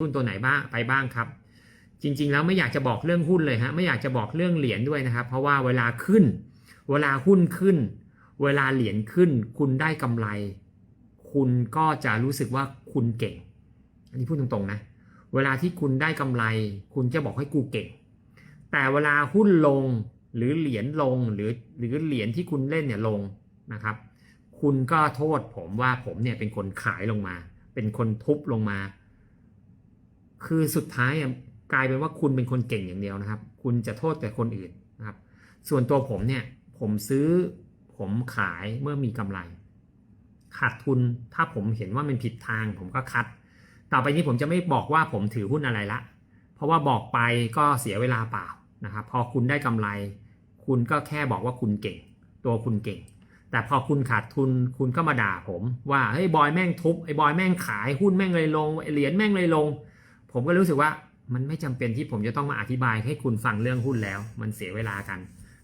หุ้นตัวไหนบ้างไปบ้างครับ จริง ๆ แล้วไม่อยากจะบอกเรื่องหุ้นเลยฮะไม่อยากจะบอกเรื่องเหรียญด้วยนะครับ เพราะว่าเวลาขึ้น เวลาหุ้นขึ้น เวลาเหรียญขึ้น คุณได้กำไร คุณก็จะรู้สึกว่าคุณเก่ง อันนี้พูดตรงๆนะเวลาที่คุณได้กำไร คุณจะบอกให้กูเก่ง แต่เวลาหุ้นลงหรือเหรียญลงหรือหรือเหรียญที่คุณเล่นเนี่ยลงนะครับ คุณก็โทษผมว่าผมเนี่ยเป็นคนขายลงมา เป็นคนทุบลงมา คือสุดท้ายอะกลายเป็นว่าคุณเป็นคนเก่งอย่างเดียวนะครับ คุณจะโทษแต่คนอื่นนะครับ ส่วนตัวผมเนี่ย ผมซื้อผมขายเมื่อมีกำไร ขาดทุนถ้าผมเห็นว่ามันผิดทาง ผมก็คัด ต่อไปนี้ผมจะไม่บอกว่าผมถือหุ้นอะไรละ เพราะว่าบอกไปก็เสียเวลาเปล่านะครับ พอคุณได้กำไร คุณก็แค่บอกว่าคุณเก่ง ตัวคุณเก่ง แต่พอคุณขาดทุนคุณก็มาด่าผม ว่าเฮ้ยบอยแม่งทุบไอ้บอยแม่งขายหุ้นแม่งเลยลงไอ้เหรียญแม่งเลยลง ผมก็รู้สึกว่ามันไม่จำเป็นที่ผมจะต้องมาอธิบายให้คุณฟังเรื่องหุ้นแล้ว มันเสียเวลากัน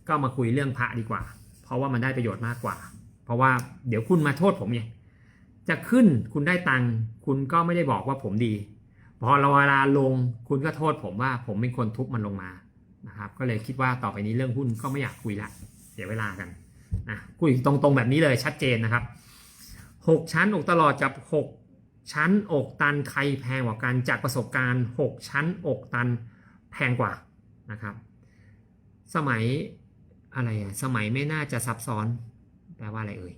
ก็มาคุยเรื่องพระดีกว่า เพราะว่ามันได้ประโยชน์มากกว่า เพราะว่าเดี๋ยวคุณมาโทษผมไงจะขึ้นคุณได้ตังค์คุณก็ไม่ได้บอกว่าผมดี พอเราเวลาลงคุณก็โทษผมว่าผมเป็นคนทุบมันลงมานะครับ ก็เลยคิดว่าต่อไปนี้เรื่องหุ้นก็ไม่อยากคุยละเสียเวลากันนะคุยตรงๆแบบนี้เลยชัดเจนนะครับหกชั้นอกตลอดกับหก ชั้นอกตันใครแพงกว่ากันจากประสบการณ์ 6 ชั้นอกตันแพงกว่านะครับ สมัยอะไรอะสมัยไม่น่าจะซับซ้อนแปลว่าอะไรเอ่ย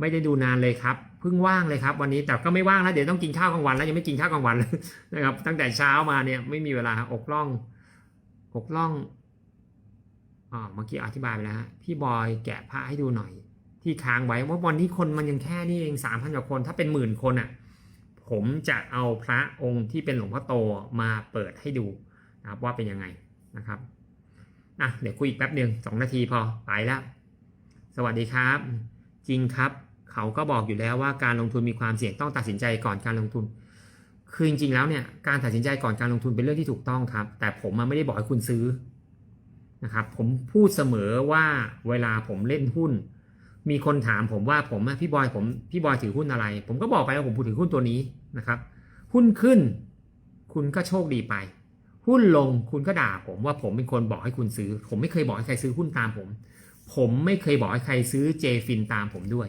ไม่ได้ดูนานเลยครับเพิ่งว่างเลยครับวันนี้แต่ก็ไม่ว่างแล้วเดี๋ยวต้องกินข้าวกลางวันแล้วยังไม่กินข้าวกลางวันเลยนะครับตั้งแต่เช้ามาเนี่ยไม่มีเวลาอกล่องอกล่องอ๋อเมื่อกี้อธิบายไปแล้วฮะพี่บอยแกะผ้าให้ดูหน่อย ที่ค้างไว้ว่าวันนี้คนมันยังแค่นี่เองสามพันกว่าคนถ้าเป็นหมื่นคนอะ ผมจะเอาพระองค์ที่เป็นหลวงพ่อโตมาเปิดให้ดูนะครับว่าเป็นยังไงนะครับอะเดี๋ยวคุยอีกแป๊บหนึ่งสองนาทีพอไปแล้ว สวัสดีครับ จริงครับ เขาก็บอกอยู่แล้วว่าการลงทุนมีความเสี่ยงต้องตัดสินใจก่อนการลงทุน คือจริงๆแล้วเนี่ยการตัดสินใจก่อนการลงทุนเป็นเรื่องที่ถูกต้องครับ แต่ผมมันไม่ได้บอกให้คุณซื้อนะครับผมพูดเสมอว่าเวลาผมเล่นหุ้น มีคนถามผมว่าผมพี่บอยผมพี่บอยถือหุ้นอะไร ผมก็บอกไปว่าผมถือหุ้นตัวนี้นะครับ หุ้นขึ้น คุณก็โชคดีไป หุ้นลงคุณก็ด่าผมว่าผมเป็นคนบอกให้คุณซื้อ ผมไม่เคยบอกให้ใครซื้อหุ้นตามผม ผมไม่เคยบอกให้ใครซื้อเจฟินตามผมด้วย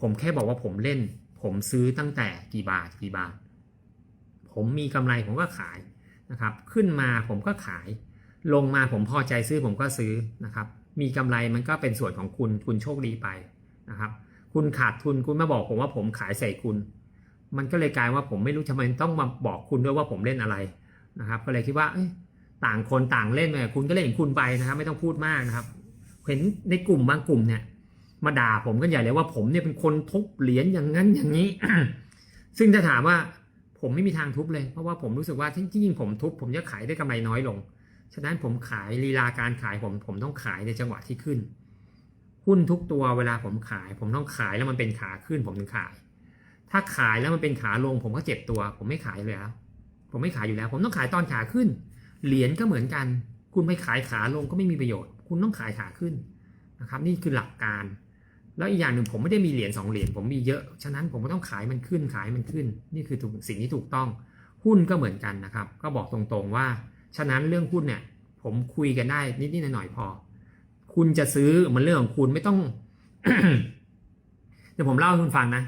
ผมแค่บอกว่าผมเล่น ผมซื้อตั้งแต่กี่บาทกี่บาท ผมมีกำไรผมก็ขายนะครับ ขึ้นมาผมก็ขาย ลงมาผมพอใจซื้อผมก็ซื้อนะครับมีกำไรมันก็เป็นส่วนของคุณ คุณโชคดีไป นะครับ คุณขาดทุนคุณมาบอกผมว่าผมขายใส่คุณ มันก็เลยกลายว่าผมไม่รู้ทำไมต้องมาบอกคุณด้วยว่าผมเล่นอะไรนะครับ ก็เลยคิดว่าต่างคนต่างเล่นไปคุณก็เล่นคุณไปนะครับ ไม่ต้องพูดมากนะครับ เห็นในกลุ่มบางกลุ่มเนี่ย มาด่าผมกันใหญ่เลยว่าผมเนี่ยเป็นคนทุบเหรียญอย่างนั้นอย่างนี้ ซึ่งถ้าถามว่าผมไม่มีทางทุบเลย เพราะว่าผมรู้สึกว่าที่จริงผมทุบ ผมจะขายได้กำไรน้อยลง ฉะนั้นผมขายลีลาการขายผมผมต้องขายในจังหวะที่ขึ้น หุ้นทุกตัวเวลาผมขาย ผมต้องขายแล้วมันเป็นขาขึ้นผมถึงขาย ถ้าขายแล้วมันเป็นขาลง ผมก็เจ็บตัว ผมไม่ขายเลยแล้วผมไม่ขายอยู่แล้ว ผมต้องขายตอนขาขึ้น เหรียญก็เหมือนกัน คุณไปขายขาลงก็ไม่มีประโยชน์ คุณต้องขายขาขึ้นนะครับ นี่คือหลักการ แล้วอีกอย่างหนึ่งผมไม่ได้มีเหรียญสองเหรียญผมมีเยอะ ฉะนั้นผมก็ต้องขายมันขึ้นขายมันขึ้น นี่คือสิ่งที่ถูกต้อง หุ้นก็เหมือนกันนะครับ ก็บอกตรงๆว่า ฉะนั้นเรื่องหุ้นเนี่ยผมคุยกันได้นิดๆหน่อยๆพอ คุณจะซื้อมันเรื่องของคุณไม่ต้อง เดี๋ยวผมเล่าให้คุณฟังนะ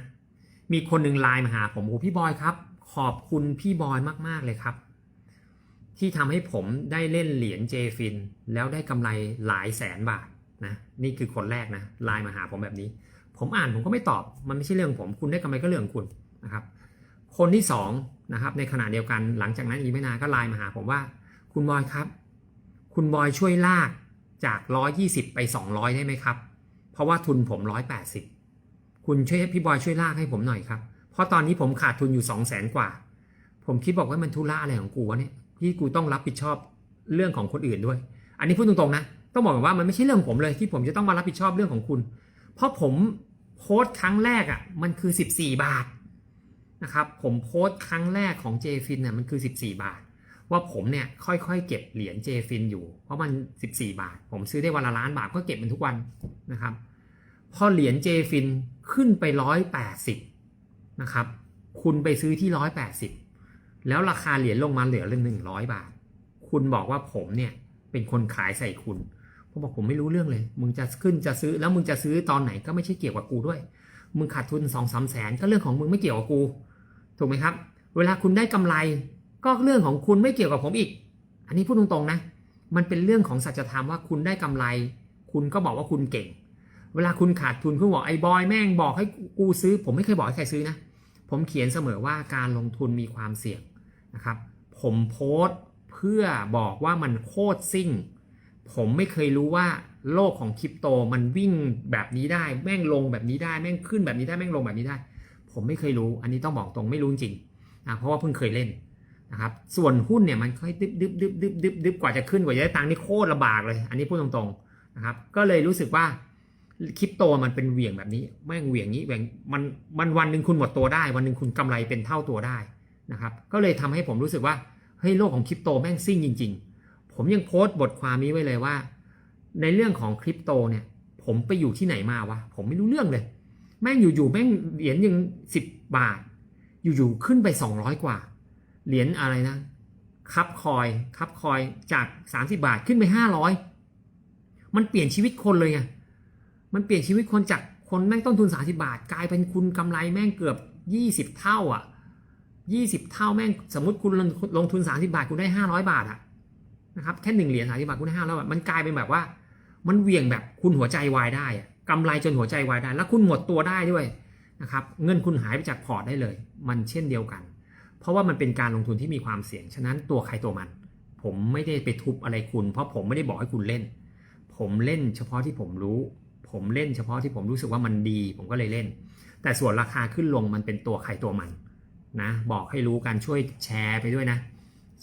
มีคนหนึ่งไลน์มาหาผมโอ้พี่บอยครับ ขอบคุณพี่บอยมาก ๆ เลยครับ ที่ทำให้ผมได้เล่นเหรียญเจฟิน แล้วได้กำไรหลายแสนบาทนะนี่คือคนแรกนะไลน์มาหาผมแบบนี้ ผมอ่านผมก็ไม่ตอบ มันไม่ใช่เรื่องผมคุณได้กำไรก็เรื่องของคุณนะครับ คนที่สองนะครับ ในขณะเดียวกันหลังจากนั้นอีกไม่นานก็ไลน์มาหาผมว่า คุณบอยครับ คุณบอยช่วยลาก จาก 120 ไป 200 ได้ไหมครับ เพราะว่าทุนผม 180 คุณช่วยพี่บอยช่วยลากให้ผมหน่อยครับ เพราะตอนนี้ผมขาดทุนอยู่ 2 0 0แสนกว่า ผมคิดบอกว่ามันทุระอะไรของกูวะเนี่ยที่กูต้องรับผิดชอบเรื่องของคนอื่นด้วย อันนี้พูดตรงๆนะ ต้องบอกว่ามันไม่ใช่เรื่องของผมเลยที่ผมจะต้องมารับผิดชอบเรื่องของคุณ เพราะผมโพสต์ครั้งแรกอะ่ะมันคือ 14 บาทนะครับ ผมโพสต์ครั้งแรกของ JFIN เนี่ยมันคือ 14 บาท ว่าผมเนี่ยค่อยๆ เก็บเหรียญเจฟินอยู่ เพราะมัน 14 บาท ผมซื้อได้วันละล้านบาทก็เก็บมันทุกวันนะครับ พอเหรียญเจฟินขึ้นไป 180 นะครับ คุณไปซื้อที่ 180 แล้วราคาเหรียญลงมาเหลือเรื่องหนึ่งร้อยบาท คุณบอกว่าผมเนี่ยเป็นคนขายใส่คุณ ผมบอกผมไม่รู้เรื่องเลย มึงจะขึ้นจะซื้อแล้วมึงจะซื้อตอนไหนก็ไม่ใช่เกี่ยวกับกูด้วย มึงขาดทุนสองสามแสนก็เรื่องของมึงไม่เกี่ยวกับกู ถูกไหมครับ เวลาคุณได้กำไร ก็เรื่องของคุณไม่เกี่ยวกับผมอีก อันนี้พูดตรงๆนะ มันเป็นเรื่องของสัจธรรมว่าคุณได้กำไร คุณก็บอกว่าคุณเก่ง เวลาคุณขาดทุนคุณบอกไอ้บอยแม่งบอกให้กูซื้อ ผมไม่เคยบอกให้ใครซื้อนะ ผมเขียนเสมอว่าการลงทุนมีความเสี่ยงนะครับ ผมโพสต์เพื่อบอกว่ามันโคตรซิ่ง ผมไม่เคยรู้ว่าโลกของคริปโตมันวิ่งแบบนี้ได้ แม่งลงแบบนี้ได้ แม่งขึ้นแบบนี้ได้ แม่งลงแบบนี้ได้ ผมไม่เคยรู้ อันนี้ต้องบอกตรงไม่รู้จริงนะเพราะว่าเพิ่งเคยเล่น นะครับส่วนหุ้นเนี่ยมันค่อยดึบดึบดึบดึบดึบดึบกว่าจะขึ้นกว่าจะได้ตังค์นี่โคตรลำบากเลย อันนี้พูดตรงๆนะครับก็เลยรู้สึกว่าคริปโตมันเป็นเหวี่ยงแบบนี้แม่งเหวี่ยงนี้เหวี่ยงมันมันวันหนึ่งคุณหมดตัวได้ วันหนึ่งคุณกำไรเป็นเท่าตัวได้นะครับก็เลยทำให้ผมรู้สึกว่าเฮ้ยโลกของคริปโตแม่งซิ่งจริง ๆ ผมยังโพสต์บทความนี้ไว้เลยว่า ในเรื่องของคริปโตเนี่ยผมไปอยู่ที่ไหนมาวะผมไม่รู้เรื่องเลย แม่งอยู่ๆแม่งเหรียญยังสิบบาท อยู่ๆขึ้นไปสองร้อยกว่า เหรียญอะไรนะคับคอยคับคอยจากสามสิบาทขึ้นไปห้าร้อยมันเปลี่ยนชีวิตคนเลยไงมันเปลี่ยนชีวิตคนจากคนแม่งต้นทุนสาสิบาท กลายเป็นคุณกำไรแม่งเกือบยี่สิบเท่าอะยี่สิบเท่าแม่งสมมติคุณลงลงทุนสาสิบาทคุณได้ห้าร้อยบาทอะนะครับแค่หนึ่งเหรียญสาสิบาทคุณได้ห้าร้อยบาทมันกลายเป็นแบบว่า มันเวี่ยงแบบคุณหัวใจวายได้อะกำไรจนหัวใจวายได้ แล้วคุณหมดตัวได้ด้วยนะครับเงินคุณหายไปจากพอร์ตได้เลย มันเช่นเดียวกัน ราะว่ามันเป็นการลงทุนที่มีความเสี่ยง ฉะนั้นตัวใครตัวมัน ผมไม่ได้ไปทุบอะไรคุณ เพราะผมไม่ได้บอกให้คุณเล่น ผมเล่นเฉพาะที่ผมรู้ ผมเล่นเฉพาะที่ผมรู้สึกว่ามันดี ผมก็เลยเล่น แต่ส่วนราคาขึ้นลงมันเป็นตัวใครตัวมันนะบอกให้รู้กันช่วยแชร์ไปด้วยนะ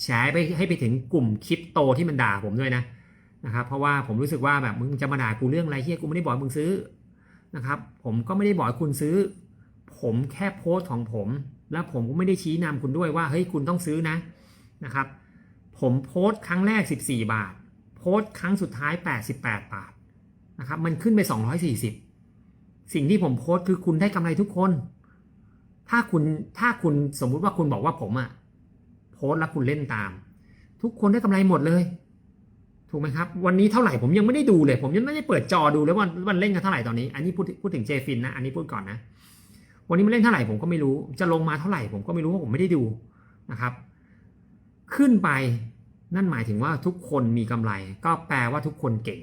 แชร์ไปให้ไปถึงกลุ่มคริปโตที่มันด่าผมด้วยนะนะครับเพราะว่าผมรู้สึกว่าแบบมึงจะมาด่ากูเรื่องอะไรเฮียกูไม่ได้บอกมึงซื้อนะครับผมก็ไม่ได้บอกคุณซื้อ ผมแค่โพสต์ของผม แล้วผมก็ไม่ได้ชี้นำคุณด้วยว่าเฮ้ยคุณต้องซื้อนะนะครับ ผมโพสต์ครั้งแรก 14 บาท โพสต์ครั้งสุดท้าย 88 บาทนะครับมันขึ้นไป 240 สิ่งที่ผมโพสต์คือคุณได้กำไรทุกคน ถ้าคุณถ้าคุณสมมุติว่าคุณบอกว่าผมอะโพสต์แล้วคุณเล่นตาม ทุกคนได้กำไรหมดเลยถูกไหมครับ วันนี้เท่าไหร่ผมยังไม่ได้ดูเลย ผมยังไม่ได้เปิดจอดูเลยว่ามันเล่นกันเท่าไหร่ตอนนี้ อันนี้พูดพูดถึงเจฟินนะ อันนี้พูดก่อนนะ วันนี้มันเล่นเท่าไหร่ผมก็ไม่รู้ จะลงมาเท่าไหร่ผมก็ไม่รู้เพราะผมไม่ได้ดูนะครับ ขึ้นไปนั่นหมายถึงว่าทุกคนมีกำไร ก็แปลว่าทุกคนเก่ง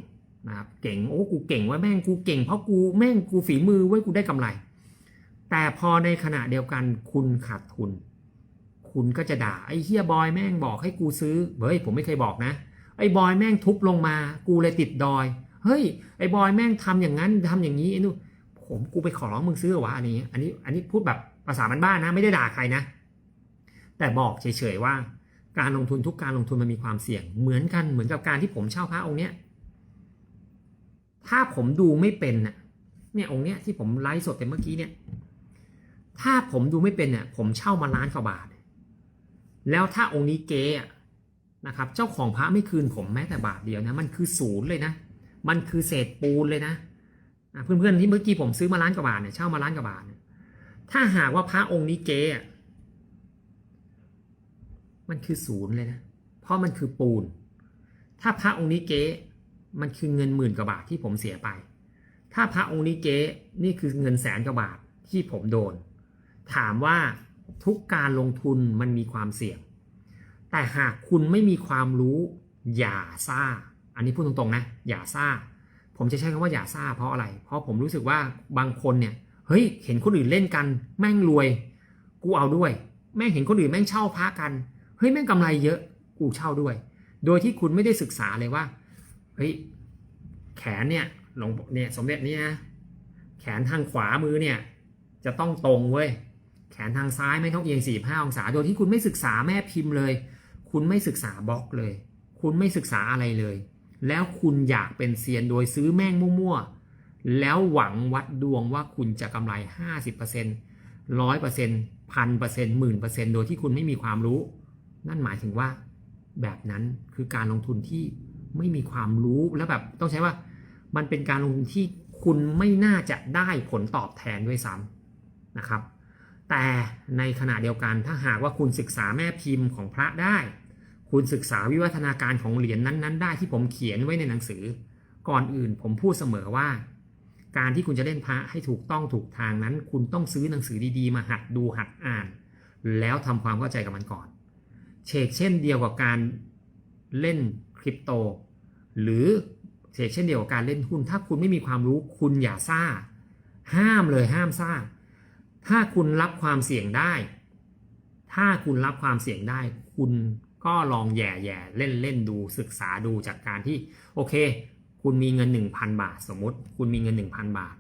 นะครับเก่งโอ้กูเก่งว่าแม่งกูเก่งเพราะกูแม่งกูฝีมือไว้กูได้กำไร แต่พอในขณะเดียวกันคุณขาดทุน คุณก็จะด่าไอ้เฮียบอยแม่งบอกให้กูซื้อเฮ้ยผมไม่เคยบอกนะ ไอ้บอยแม่งทุบลงมา กูเลยติดดอย เฮ้ยไอ้บอยแม่งทำอย่างนั้นทำอย่างนี้ไอ้นู่น ผมกูไปขอร้องมึงซื้อวะอันนี้ อันนี้อันนี้พูดแบบภาษาบ้านๆนะ ไม่ได้ด่าใครนะ แต่บอกเฉยๆว่า การลงทุนทุกการลงทุนมันมีความเสี่ยง เหมือนกันเหมือนกับการที่ผมเช่าพระองค์เนี้ยถ้าผมดูไม่เป็นน่ะเนี่ยองค์เนี้ยที่ผมไลฟ์สดไปเมื่อกี้เนี่ยถ้าผมดูไม่เป็นเนี่ยผมเช่ามาล้านกว่าบาท แล้วถ้าองค์นี้เก๊นะครับ เจ้าของพระไม่คืนผมแม้แต่บาทเดียวนะ มันคือศูนย์เลยนะ มันคือเศษปูนเลยนะ เพื่อนๆที่เมื่อกี้ผมซื้อมาล้านกว่าบาทเนี่ยเช่ามาล้านกว่าบาทเนี่ยถ้าหากว่าพระองค์นี้เก๊มันคือศูนย์เลยนะเพราะมันคือปูน ถ้าพระองค์นี้เก๊มันคือเงินหมื่นกว่าบาทที่ผมเสียไป ถ้าพระองค์นี้เก๊นี่คือเงินแสนกว่าบาทที่ผมโดน ถามว่าทุกการลงทุนมันมีความเสี่ยง แต่หากคุณไม่มีความรู้อย่าซ่า อันนี้พูดตรงๆนะ อย่าซ่า ผมจะใช้คำว่าอย่าซ่าเพราะอะไร เพราะผมรู้สึกว่าบางคนเนี่ย เฮ้ย เห็นคนอื่นเล่นกัน แม่งรวย กูเอาด้วย แม่งเห็นคนอื่นแม่งเช่าพระกัน เฮ้ย แม่งกำไรเยอะ กูเช่าด้วย โดยที่คุณไม่ได้ศึกษาเลยว่า เฮ้ย แขนเนี่ย หลวงเนี่ย สมเด็จเนี่ยนะแขนทางขวามือเนี่ย จะต้องตรงเว้ย แขนทางซ้ายไม่ต้องเอียง45องศา โดยที่คุณไม่ศึกษาแม่พิมพ์เลย คุณไม่ศึกษาบล็อกเลย คุณไม่ศึกษาอะไรเลย แล้วคุณอยากเป็นเซียนโดยซื้อแม่งมั่วๆ แล้วหวังวัดดวงว่าคุณจะกำไร 50% 100%พันเปอร์เซ็นต์หมื่นเปอร์เซ็นต์โดยที่คุณไม่มีความรู้ นั่นหมายถึงว่าแบบนั้นคือการลงทุนที่ไม่มีความรู้แล้วแบบต้องใช้ว่ามันเป็นการลงทุนที่คุณไม่น่าจะได้ผลตอบแทนด้วยซ้ำนะครับ แต่ในขณะเดียวกันถ้าหากว่าคุณศึกษาแม่พิมพ์ของพระได้ คุณศึกษาวิวัฒนาการของเหรียญนั้น ๆ ได้ที่ผมเขียนไว้ในหนังสือ ก่อนอื่นผมพูดเสมอว่า การที่คุณจะเล่นพระให้ถูกต้องถูกทางนั้น คุณต้องซื้อหนังสือดีๆ มาหัดดูหัดอ่าน แล้วทำความเข้าใจกับมันก่อน เชกเช่นเดียวกับการเล่นคริปโต หรือเชกเช่นเดียวกับการเล่นหุ้น ถ้าคุณไม่มีความรู้คุณอย่าซ่า ห้ามเลยห้ามซ่า ถ้าคุณรับความเสี่ยงได้ ถ้าคุณรับความเสี่ยงได้ คุณ ก็ลองแย่แย่เล่นเล่นดูศึกษาดูจากการที่โอเค คุณมีเงิน 1,000 บาท สมมติ คุณมีเงิน 1,000 บาท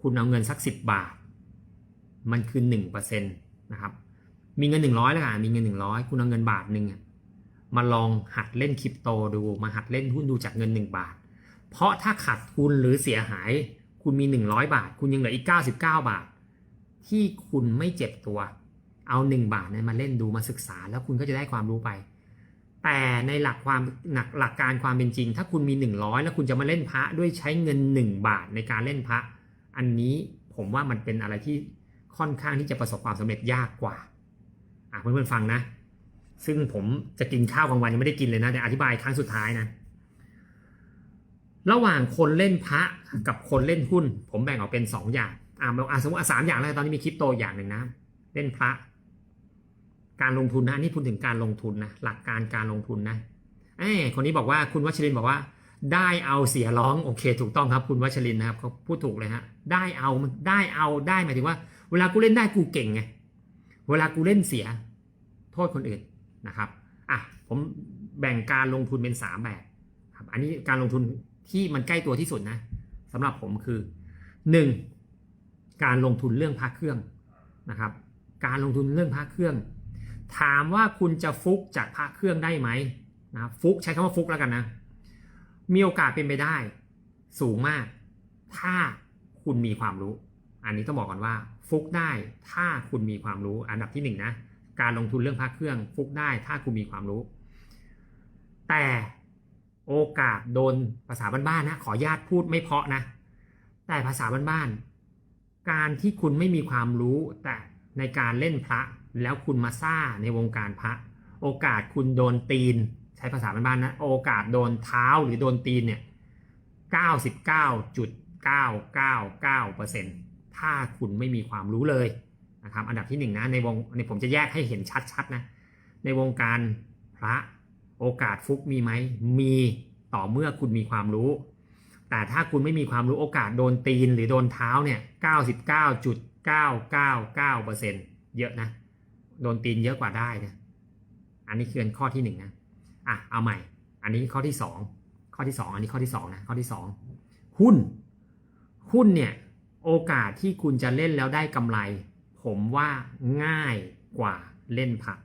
คุณเอาเงินสัก 10 บาท มันคือ1%นะครับมีเงิน 100แล้วกันมีเงิน 100 คุณเอาเงินบาทหนึ่งมาลองหัดเล่นคริปโตดูมาหัดเล่นหุ้นดูจากเงิน 1 บาท เพราะถ้าขาดทุนหรือเสียหาย คุณมี 100 บาท คุณยังเหลืออีก 99 บาท ที่คุณไม่เจ็บตัว เอา 1 บาทนั้นมาเล่นดูมาศึกษา แล้วคุณก็จะได้ความรู้ไป แต่ในหลักความหลักหลักการความเป็นจริง ถ้าคุณมี 100 แล้วคุณจะมาเล่นพระด้วยใช้เงิน 1 บาทในการเล่นพระ อันนี้ผมว่ามันเป็นอะไรที่ค่อนข้างที่จะประสบความสำเร็จยากกว่าอะเพื่อนๆฟังนะ ซึ่งผมจะกินข้าวกลางวันยังไม่ได้กินเลยนะแต่อธิบายครั้งสุดท้ายนะระหว่างคนเล่นพระกับคนเล่นหุ้น ผมแบ่งออกเป็น 2 อย่างอ่าอะสมมติสามอย่างแล้วตอนนี้มีคริปโตอย่างหนึ่งนะ เล่นพระ การลงทุนนะนนี้พูดถึงการลงทุนนะหลักการการลงทุนนะเอ้คนนี้บอกว่าคุณวัชรินบอกว่า ได้เอาเสียร้องโอเค ถูกต้องครับคุณวัชรินนะครับเขาพูดถูกเลยฮะได้เอาได้เอาได้หมายถึงว่า เวลากูเล่นได้กูเก่งไงเวลากูเล่นเสีย โทษคนอื่นนะครับอะผมแบ่งการลงทุนเป็น 3 แบบครับอันนี้การลงทุนที่มันใกล้ตัวที่สุดนะสำหรับผมคือ 1. การลงทุนเรื่องพระเครื่องนะครับ การลงทุนเรื่องพระเครื่อง ถามว่าคุณจะฟุกจากพระเครื่องได้ไหมนะฟุกใช้คำว่าฟุกแล้วกันนะ มีโอกาสเป็นไปได้ สูงมาก ถ้าคุณมีความรู้ อันนี้ต้องบอกก่อนว่า ฟุกได้ถ้าคุณมีความรู้อันดับที่หนึ่งนะการลงทุนเรื่องพระเครื่อง ฟุกได้ถ้าคุณมีความรู้ แต่โอกาสโดนภาษาบ้านๆนะขอญาตพูดไม่เพาะนะ แต่ภาษาบ้านๆการที่คุณไม่มีความรู้แต่ในการเล่นพระ แล้วคุณมาซ่าในวงการพระ โอกาสคุณโดนตีน ใช้ภาษาบ้านๆนะ โอกาสโดนเท้าหรือโดนตีนเนี่ย99.999%ถ้าคุณไม่มีความรู้เลยนะครับอันดับที่หนึ่งนะในวงในผมจะแยกให้เห็นชัดๆนะในวงการพระโอกาสฟุกมีไหมมีต่อเมื่อคุณมีความรู้ แต่ถ้าคุณไม่มีความรู้โอกาสโดนตีนหรือโดนเท้าเนี่ย 99.999%เยอะนะ โดนตีนเยอะกว่าได้นะอันนี้คือข้อที่หนึ่งนะอะเอาใหม่ อันนี้ข้อที่สองข้อที่สองอันนี้ข้อที่สองนะข้อที่สองหุ้น หุ้นเนี่ยโอกาสที่คุณจะเล่นแล้วได้กำไร ผมว่าง่ายกว่าเล่นผัก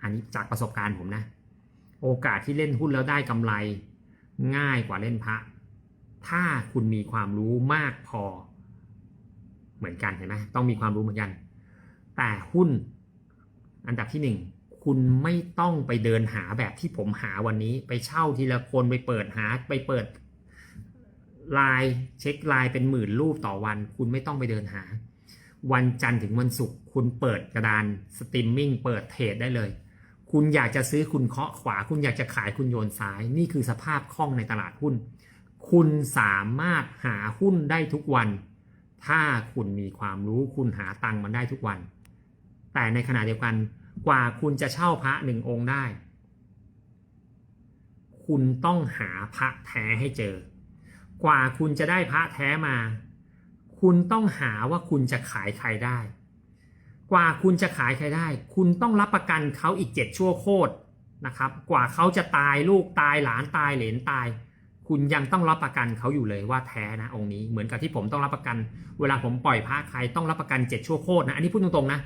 อันนี้จากประสบการณ์ผมนะ โอกาสที่เล่นหุ้นแล้วได้กำไร ง่ายกว่าเล่นพระ ถ้าคุณมีความรู้มากพอ เหมือนกันเห็นไหมต้องมีความรู้เหมือนกัน แต่หุ้น อันดับที่หนึ่งคุณไม่ต้องไปเดินหาแบบที่ผมหาวันนี้ ไปเช่าทีละคนไปเปิดหาไปเปิดไลน์เช็คลน์เป็นหมื่นรูปต่อวัน คุณไม่ต้องไปเดินหา วันจันทร์ถึงวันศุกร์คุณเปิดกระดานสตรีมมิ่งเปิดเทรดได้เลย คุณอยากจะซื้อคุณเคาะขวา คุณอยากจะขายคุณโยนซ้าย นี่คือสภาพคล่องในตลาดหุ้น คุณสามารถหาหุ้นได้ทุกวัน ถ้าคุณมีความรู้คุณหาตังค์มันได้ทุกวัน แต่ในขณะเดียวกันกว่าคุณจะเช่าพระหนึ่งองค์ได้ คุณต้องหาพระแท้ให้เจอ กว่าคุณจะได้พระแท้มา คุณต้องหาว่าคุณจะขายใครได้ กว่าคุณจะขายใครได้ คุณต้องรับประกันเขาอีกเจ็ดชั่วโคตรนะครับ กว่าเขาจะตายลูกตายหลานตายเหลนตาย คุณยังต้องรับประกันเขาอยู่เลยว่าแท้นะองค์นี้ เหมือนกับที่ผมต้องรับประกัน เวลาผมปล่อยพระใครต้องรับประกันเจ็ดชั่วโคตรนะ อันนี้พูดตรงๆนะ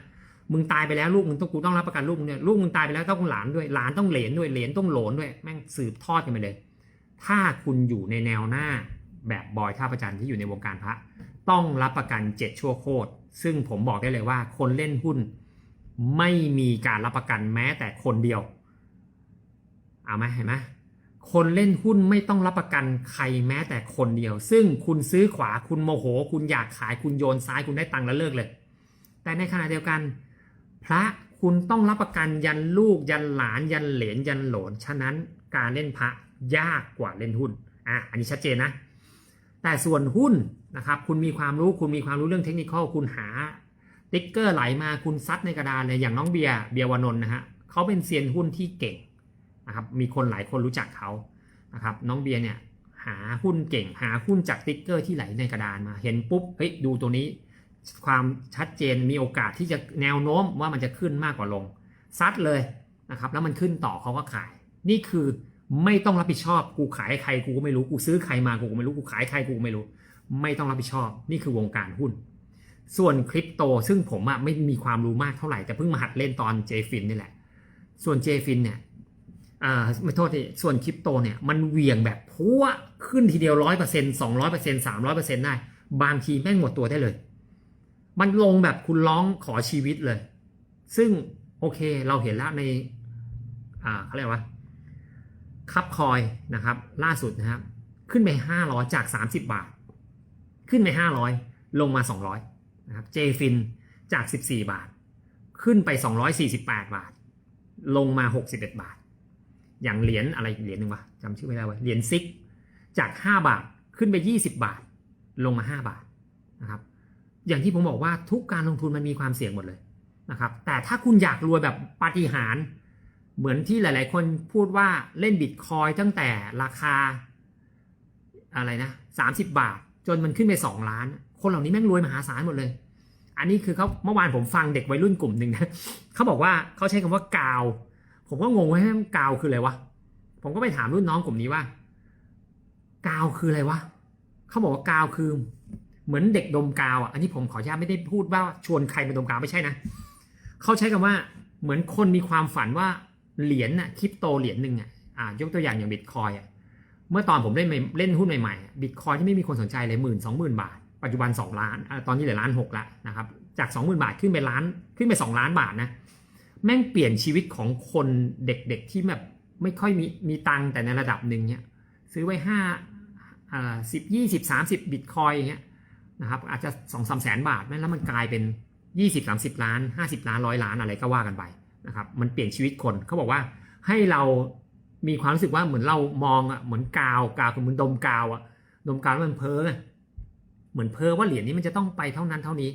มึงตายไปแล้วลูกมึงต้องกูต้องรับประกันลูกมึงเนี่ยลูกมึงตายไปแล้วต้องหลานด้วยหลานต้องเหลนด้วยเหลนต้องหลนด้วยแม่งสืบทอดกันไปเลย ถ้าคุณอยู่ในแนวหน้าแบบบอยท่าประจันที่อยู่ในวงการพระ ต้องรับประกันเจ็ดชั่วโคตรซึ่งผมบอกได้เลยว่า คนเล่นหุ้น ไม่มีการรับประกันแม้แต่คนเดียวเอาไหมเห็นไหมคนเล่นหุ้นไม่ต้องรับประกันใครแม้แต่คนเดียว ซึ่งคุณซื้อขวาคุณโมโห คุณอยากขายคุณโยนซ้ายคุณได้ตังค์แล้วเลิกเลย แต่ในขณะเดียวกัน พระคุณต้องรับประกันยันลูกยันหลานยันเหลนยันโหลนฉะนั้นการเล่นพระยากกว่าเล่นหุ้นอะอันนี้ชัดเจนนะ แต่ส่วนหุ้นนะครับคุณมีความรู้คุณมีความรู้เรื่องเทคนิคคุณหาติ๊กเกอร์ไหลมาคุณซัดในกระดานเลยอย่างน้องเบียร์เบียร์วานนท์นะฮะเขาเป็นเซียนหุ้นที่เก่งนะครับมีคนหลายคนรู้จักเขานะครับน้องเบียร์เนี่ยหาหุ้นเก่งหาหุ้นจากติ๊กเกอร์ที่ไหลในกระดานมา เห็นปุ๊บเฮ้ยดูตัวนี้ ความชัดเจนมีโอกาสที่จะแนวโน้มว่ามันจะขึ้นมากกว่าลง ซัดเลยนะครับ แล้วมันขึ้นต่อเขาก็ขาย นี่คือไม่ต้องรับผิดชอบกูขายใครกูก็ไม่รู้กูซื้อใครมากูก็ไม่รู้กูขายใครกูก็ไม่รู้ ไม่ต้องรับผิดชอบ นี่คือวงการหุ้น ส่วนคริปโตซึ่งผมอะไม่มีความรู้มากเท่าไหร่แต่เพิ่งมาหัดเล่นตอนเจฟินนี่แหละ ส่วนเจฟินเนี่ยอ่าไม่โทษทีส่วนคริปโตเนี่ยมันเหวี่ยงแบบพัวขึ้นทีเดียวร้อยเปอร์เซ็นต์สองร้อยเปอร์เซ็นต์สามร้อยเปอร์เซ็นต์ได้ บางทีแม่งหมดตัวได้เลย มันลงแบบคุณร้องขอชีวิตเลย ซึ่งโอเคเราเห็นแล้วใน อ่าเขาเรียกว่าคับคอยนะครับ ล่าสุดนะครับ ขึ้นไปห้าร้อยจากสามสิบบาท ขึ้นไปห้าร้อยลงมาสองร้อยนะครับเจฟินจากสิบสี่บาท ขึ้นไปสองร้อยสี่สิบแปดบาท ลงมาหกสิบเอ็ดบาท อย่างเหรียญอะไรเหรียญหนึ่งวะจำชื่อไม่ได้วะเหรียญซิกจากห้าบาทขึ้นไปยี่สิบาท ลงมาห้าบาทนะครับ อย่างที่ผมบอกว่าทุกการลงทุนมันมีความเสี่ยงหมดเลยนะครับ แต่ถ้าคุณอยากรวยแบบปาฏิหาริย์เหมือนที่หลาย ๆ คนพูดว่าเล่นบิตคอยตั้งแต่ราคาอะไรนะสามสิบบาท จนมันขึ้นไปสองล้าน คนเหล่านี้แม่งรวยมหาศาลหมดเลย อันนี้คือเขาเมื่อวานผมฟังเด็กวัยรุ่นกลุ่มหนึ่งนะเขาบอกว่าเขาใช้คำว่ากาว ผมก็งงว่าให้กาวคืออะไรวะ ผมก็ไปถามรุ่นน้องกลุ่มนี้ว่า กาวคืออะไรวะเขาบอกว่ากาวคือ เหมือนเด็กดมกาวอะอันนี้ผมขออนุญาตไม่ได้พูดว่าชวนใครมาดมกาวไม่ใช่นะเขาใช้คำว่าเหมือนคนมีความฝันว่าเหรียญน่ะคริปโตเหรียญหนึ่งอะอ่ายกตัวอย่างอย่างบิตคอยอะเมื่อตอนผมเล่นเล่นหุ้นใหม่ๆบิตคอยที่ไม่มีคนสนใจเลยหมื่นสองหมื่นบาท ปัจจุบัน 2 ล้าน ตอนนี้เหลือล้านหกละนะครับจาก 20,000 บาทขึ้นไปล้านขึ้นไป 2 ล้านบาทนะแม่งเปลี่ยนชีวิตของคนเด็กๆที่แบบไม่ค่อยมีมีตังแต่ในระดับหนึ่งเนี่ยซื้อไว้ห้าอ่าสิบยี่สิบสามสิบบิตคอยอย่างเงี้ย นะครับอาจจะสองสามแสนบาทแม่งแล้วมันกลายเป็นยี่สิบสามสิบล้านห้าสิบล้านร้อยล้านอะไรก็ว่ากันไปนะครับมันเปลี่ยนชีวิตคนเขาบอกว่าให้เรามีความรู้สึกว่าเหมือนเรามองอะเหมือนกาวกาวเหมือนดมกาวอะดมกาวแล้วมันเพ้อเหมือนเพ้อว่าเหรียญนี้มันจะต้องไปเท่านั้นเท่านี้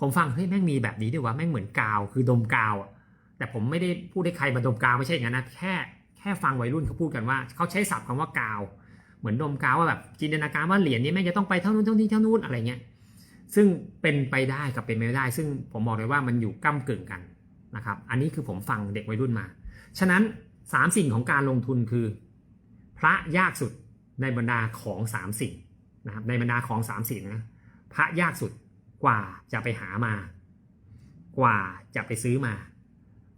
ผมฟังเฮ้ยแม่งมีแบบนี้ด้วยวะแม่งเหมือนกาวคือดมกาวอะแต่ผมไม่ได้พูดให้ใครมาดมกาวไม่ใช่อย่างนั้นนะแค่แค่ฟังวัยรุ่นเขาพูดกันว่าเขาใช้ศัพท์คำว่ากาว เหมือนดมกาวว่าแบบจินตนาการว่าเหรียญนี้แม่งจะต้องไปเท่านู้นเท่านี้เท่านู้นอะไรเงี้ยซึ่งเป็นไปได้กับเป็นไม่ได้ ซึ่งผมบอกเลยว่ามันอยู่ก้ากึ่งกันนะครับอันนี้คือผมฟังเด็กวัยรุ่นมา ฉะนั้นสามสิ่งของการลงทุนคือ พระยากสุดในบรรดาของสามสิ่งนะครับในบรรดาของสามสิ่งนะพระยากสุดกว่าจะไปหามากว่าจะไปซื้อมา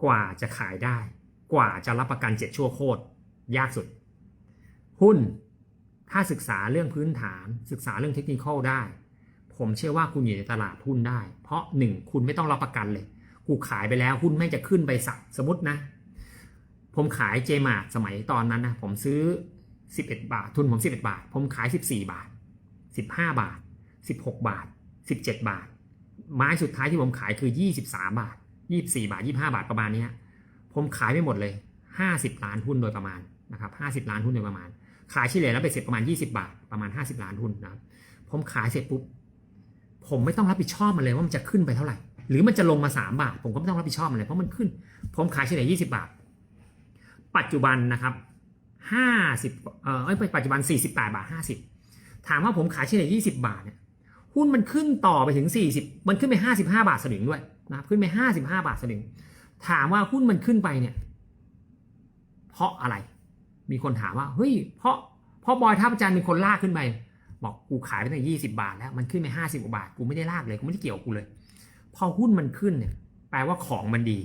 กว่าจะขายได้ กว่าจะรับประกันเจ็ดชั่วโคตรยากสุด หุ้น ถ้าศึกษาเรื่องพื้นฐาน ศึกษาเรื่องเทคนิคได้ ผมเชื่อว่าคุณอยู่ในตลาดหุ้นได้ เพราะหนึ่งคุณไม่ต้องรับประกันเลย กูขายไปแล้วหุ้นไม่จะขึ้นไปสักสมมตินะ ผมขายเจมาสมัยตอนนั้นนะผมซื้อ 11 บาท ทุนผม 11 บาท ผมขาย 14 บาท 15 บาท 16 บาท 17 บาท ไม้สุดท้ายที่ผมขายคือ 23 บาท 24 บาท 25 บาทประมาณนี้ผมขายไปหมดเลย 50 ล้านหุ้นโดยประมาณนะครับ 50 ล้านหุ้นโดยประมาณ ขายเฉลี่ยแล้วไปเสร็จประมาณ 20 บาท ประมาณ 50 ล้านหุ้นนะครับผมขายเสร็จปุ๊บ ผมไม่ต้องรับผิดชอบมันเลยว่ามันจะขึ้นไปเท่าไหร่ หรือมันจะลงมา 3 บาท ผมก็ไม่ต้องรับผิดชอบมันเลยเพราะมันขึ้น ผมขายเฉลี่ย20 บาท ปัจจุบันนะครับ50เอ่อปัจจุบัน 48 บาท 50 ถามว่าผมขายเฉลี่ย20 บาทเนี่ยหุ้นมันขึ้นต่อไปถึง 40 มันขึ้นไป 55 บาทสลึงด้วยนะครับ ขึ้นไป 55 บาทสลึง ถามว่าหุ้นมันขึ้นไปเนี่ย เพราะอะไร มีคนถามว่าเฮ้ยเพราะเพราะบอยท่าประจันเป็นคนลากขึ้นไปบอกกูขายไปตั้งยี่สิบาทแล้วมันขึ้นไปห้าสิบกว่าบาทกูไม่ได้ลากเลยกูไม่ได้เกี่ยวกูเลย พอหุ้นมันขึ้นเนี่ยแปลว่าของมันดี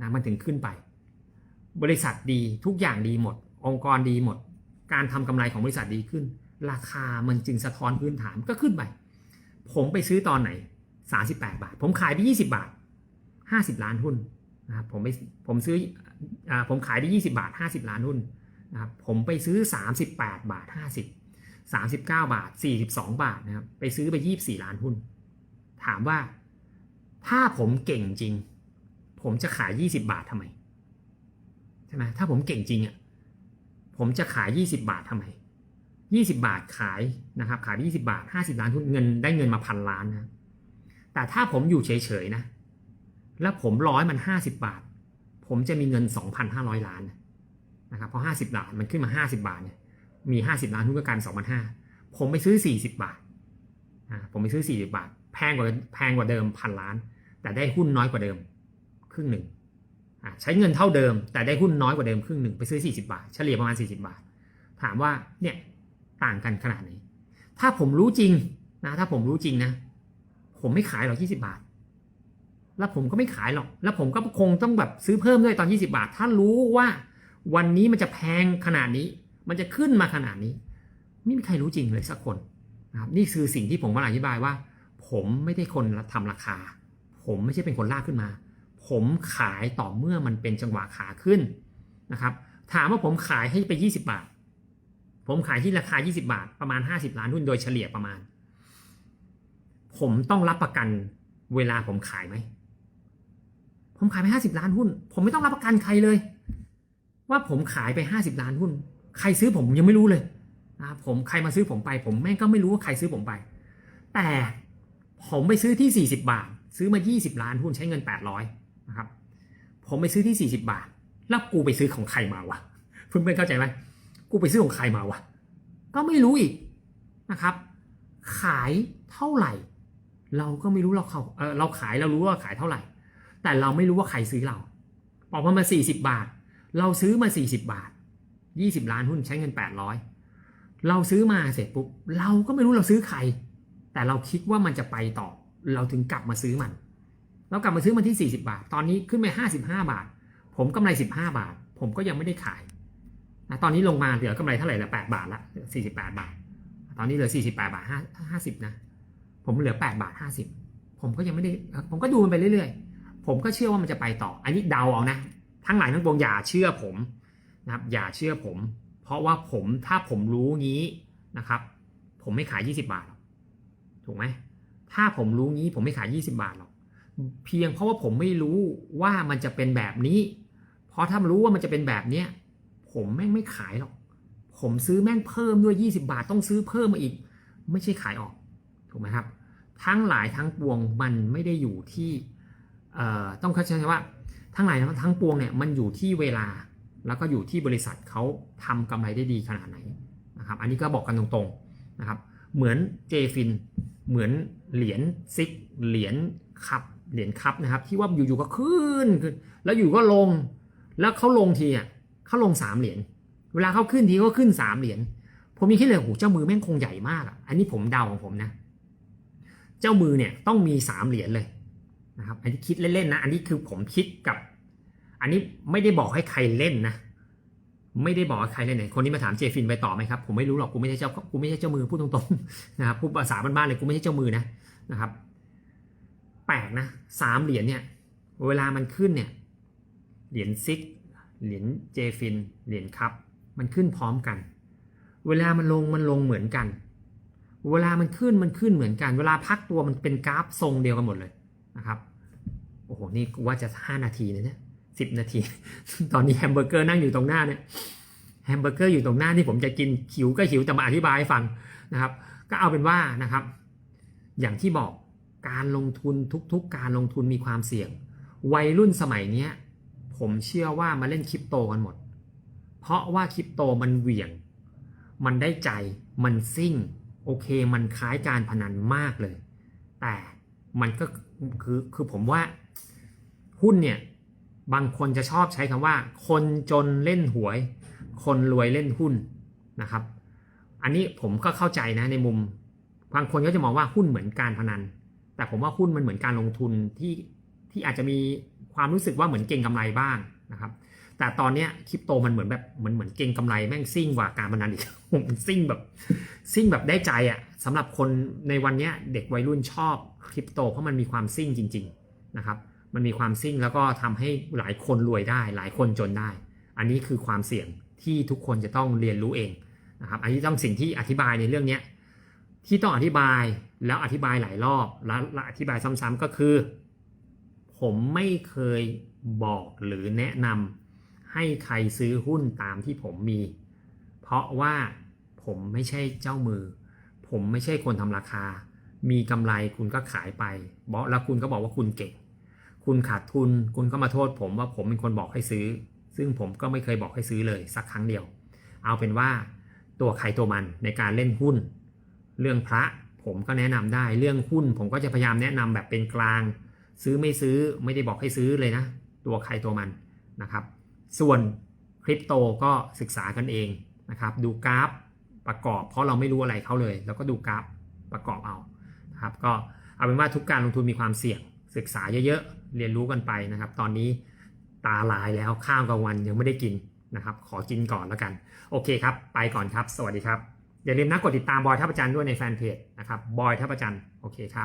นะมันถึงขึ้นไป บริษัทดีทุกอย่างดีหมด องค์กรดีหมด การทำกำไรของบริษัทดีขึ้น ราคามันจึงสะท้อนพื้นฐานก็ขึ้นไปผมไปซื้อตอนไหน 38 บาท ผมขายไป 20 บาท 50 ล้านหุ้นนะครับผมไปผมซื้ออผมขายไป20 บาท 50 ล้านหุ้น นะครับผมไปซื้อ 38 บาท 50 39 บาท 42 บาทนะครับไปซื้อไป 24 ล้านหุ้น ถามว่าถ้าผมเก่งจริง ผมจะขาย 20 บาททำไมใช่ไหมถ้าผมเก่งจริงอะผมจะขาย 20 บาททำไม 20 บาทขายนะครับขาย20 บาท 50 ล้านทุนเงินได้เงินมาพันล้านนะแต่ถ้าผมอยู่เฉยๆนะ แล้วผมร้อยมัน 50 บาท ผมจะมีเงิน 2,500 ล้านนะะครับเพราะ50บาทมันขึ้นมา50บาทเนี่ยมี50ล้านทุนก็การ2,500ผมไปซื้อ40บาทอ่าผมไปซื้อ40บาท แพงกว่าแพงกว่าเดิมพันล้าน แต่ได้หุ้นน้อยกว่าเดิม ครึ่งหนึ่งอ่าใช้เงินเท่าเดิม แต่ได้หุ้นน้อยกว่าเดิมครึ่งหนึ่งไปซื้อ40บาท เฉลี่ยประมาณ40บาท ถามว่าเนี่ยต่างกันขนาดไหนถ้าผมรู้จริงนะถ้าผมรู้จริงนะ ผมไม่ขายหรอก20บาท แล้วผมก็ไม่ขายหรอก แล้วผมก็คงต้องแบบซื้อเพิ่มด้วยตอน20บาท ถ้ารู้ว่า วันนี้มันจะแพงขนาดนี้ มันจะขึ้นมาขนาดนี้ ไม่มีใครรู้จริงเลยสักคนนะครับนี่คือสิ่งที่ผมกำลังอธิบายว่า ผมไม่ได้คนทำราคา ผมไม่ใช่เป็นคนลากขึ้นมา ผมขายต่อเมื่อมันเป็นจังหวะขาขึ้นนะครับ ถามว่าผมขายให้ไป 20 บาท ผมขายที่ราคา 20 บาท ประมาณ 50 ล้านหุ้นโดยเฉลี่ยประมาณ ผมต้องรับประกันเวลาผมขายไหม ผมขายไป 50 ล้านหุ้น ผมไม่ต้องรับประกันใครเลย ว่าผมขายไป 50 ล้านหุ้น ใครซื้อผมยังไม่รู้เลยนะผมใครมาซื้อผมไป ผมแม่งก็ไม่รู้ว่าใครซื้อผมไป แต่ผมไปซื้อที่ 40 บาท ซื้อมา 20 ล้านหุ้นใช้เงิน 800นะครับผมไปซื้อที่ 40 บาท แล้วกูไปซื้อของใครมาวะเพื่อนๆเข้าใจไหมกูไปซื้อของใครมาวะก็ไม่รู้อีกนะครับ ขายเท่าไหร่ เราก็ไม่รู้เราเขาเออเราขายเรารู้ว่าขายเท่าไหร่ แต่เราไม่รู้ว่าใครซื้อเราบอกว่ามา 40 บาท เราซื้อมา 40 บาท 20 ล้านหุ้นใช้เงิน 800 เราซื้อมาเสร็จปุ๊บเราก็ไม่รู้เราซื้อใคร แต่เราคิดว่ามันจะไปต่อ เราถึงกลับมาซื้อมัน เรากลับมาซื้อมันที่ 40 บาท ตอนนี้ขึ้นไป55 บาท ผมกำไร 15 บาท ผมก็ยังไม่ได้ขายนะตอนนี้ลงมาเหลือกำไรเท่าไหร่ละ8บาทละ48 บาท ตอนนี้เหลือ 48 บาท5 50นะผมเหลือ 8 บาท 50 ผมก็ยังไม่ได้ผมก็ดูมันไปเรื่อยๆ ผมก็เชื่อว่ามันจะไปต่อ อันนี้เดาเอานะ ทั้งหลายทั้งปวงอย่าเชื่อผมนะครับอย่าเชื่อผม เพราะว่าผมถ้าผมรู้งี้นะครับ ผมไม่ขาย 20 บาทหรอกถูกไหมถ้าผมรู้งี้ผมไม่ขาย 20 บาทหรอกเพียงเพราะว่าผมไม่รู้ว่ามันจะเป็นแบบนี้ เพราะถ้ารู้ว่ามันจะเป็นแบบเนี้ยผมแม่งไม่ขายหรอก ผมซื้อแม่งเพิ่มด้วย 20 บาทต้องซื้อเพิ่มมาอีก ไม่ใช่ขายออกถูกไหมครับ ทั้งหลายทั้งปวงมันไม่ได้อยู่ที่ต้องเข้าใจว่า ทั้งหลายทั้งปวงเนี่ยมันอยู่ที่เวลาแล้วก็อยู่ที่บริษัทเขาทำกำไรได้ดีขนาดไหนนะครับ อันนี้ก็บอกกันตรงๆนะครับ เหมือนเจฟินเหมือนเหรียญซิกเหรียญคับเหรียญคับนะครับ ที่ว่าอยู่ๆก็ขึ้นขึ้น แล้วอยู่ก็ลง แล้วเขาลงทีอะเขาลงสามเหรียญเวลาเขาขึ้นทีก็ขึ้นสามเหรียญผมมีแค่เลยโอ้โหเจ้ามือแม่งคงใหญ่มากอะอันนี้ผมเดาของผมนะ เจ้ามือเนี่ยต้องมีสามเหรียญเลย นะครับอันนี้คิดเล่นๆนะ อันนี้คือผมคิดกับ อันนี้ไม่ได้บอกให้ใครเล่นนะ ไม่ได้บอกให้ใครเล่นไหนคนนี้มาถามเจฟินไปต่อไหมครับ ผมไม่รู้หรอก กูไม่ใช่เจ้า กูไม่ใช่เจ้ามือพูดตรงๆนะครับพูดภาษาบ้านๆเลย กูไม่ใช่เจ้ามือนะนะครับ แปลกนะสามเหรียญเนี่ย เวลามันขึ้นเนี่ย เหรียญซิก เหรียญเจฟิน เหรียญคัพ มันขึ้นพร้อมกัน เวลามันลง มันลงเหมือนกัน เวลามันขึ้น มันขึ้นเหมือนกัน เวลาพักตัวมันเป็นกราฟทรงเดียวกันหมดเลย นะครับ โอ้โห นี่ว่าจะห้านาทีนะเนี่ยสิบนาที ตอนนี้แฮมเบอร์เกอร์นั่งอยู่ตรงหน้าเนี่ย แฮมเบอร์เกอร์อยู่ตรงหน้าที่ผมจะกินหิวก็หิวแต่มาอธิบายให้ฟังนะครับ ก็เอาเป็นว่านะครับ อย่างที่บอกการลงทุนทุกๆ การลงทุนมีความเสี่ยง วัยรุ่นสมัยเนี้ยผมเชื่อว่ามาเล่นคริปโตกันหมด เพราะว่าคริปโตมันเหวี่ยง มันได้ใจ มันซิ่ง โอเค มันคล้ายการพนันมากเลย แต่มันก็ คือคือผมว่าหุ้นเนี่ยบางคนจะชอบใช้คำว่า คนจนเล่นหวย คนรวยเล่นหุ้นนะครับ อันนี้ผมก็เข้าใจนะในมุม บางคนก็จะมองว่าหุ้นเหมือนการพนัน แต่ผมว่าหุ้นมันเหมือนการลงทุนที่ที่อาจจะมีความรู้สึกว่าเหมือนเก่งกำไรบ้างนะครับ แต่ตอนเนี้ยคริปโตมันเหมือนแบบเหมือนเหมือนเก่งกำไรแม่งซิ่งกว่าการพนันอีกมันซิ่งแบบซิ่งแบบได้ใจอะ่ะสำหรับคนในวันเนี้ยเด็กวัยรุ่นชอบคริปโตเพราะมันมีความซิ่งจริง ๆนะครับ มันมีความซิ่งแล้วก็ทำให้หลายคนรวยได้ หลายคนจนได้ อันนี้คือความเสี่ยงที่ทุกคนจะต้องเรียนรู้เองนะครับ อันนี้ต้องสิ่งที่อธิบายในเรื่องเนี้ยที่ต้องอธิบายแล้วอธิบายหลายรอบแล้วอธิบายซ้ำๆก็คือ ผมไม่เคยบอกหรือแนะนำ ให้ใครซื้อหุ้นตามที่ผมมี เพราะว่าผมไม่ใช่เจ้ามือ ผมไม่ใช่คนทำราคา มีกำไรคุณก็ขายไปบอกแล้วคุณก็บอกว่าคุณเก่ง คุณขาดทุน คุณก็มาโทษผมว่าผมเป็นคนบอกให้ซื้อ ซึ่งผมก็ไม่เคยบอกให้ซื้อเลยสักครั้งเดียว เอาเป็นว่าตัวใครตัวมันในการเล่นหุ้น เรื่องพระผมก็แนะนำได้ เรื่องหุ้นผมก็จะพยายามแนะนำแบบเป็นกลาง ซื้อไม่ซื้อไม่ได้บอกให้ซื้อเลยนะ ตัวใครตัวมันนะครับ ส่วนคริปโตก็ศึกษากันเองนะครับดูกราฟประกอบเพราะเราไม่รู้อะไรเขาเลย แล้วก็ดูกราฟประกอบเอานะครับก็เอาเป็นว่าทุกการลงทุนมีความเสี่ยง ศึกษาเยอะๆ เรียนรู้กันไปนะครับ ตอนนี้ตาลายแล้วข้าวกลางวันยังไม่ได้กินนะครับ ขอกินก่อนแล้วกัน โอเคครับ ไปก่อนครับ สวัสดีครับ อย่าลืมนะกดติดตามบอยท่าประจันด้วยในแฟนเพจนะครับบอยท่าประจันโอเคครับ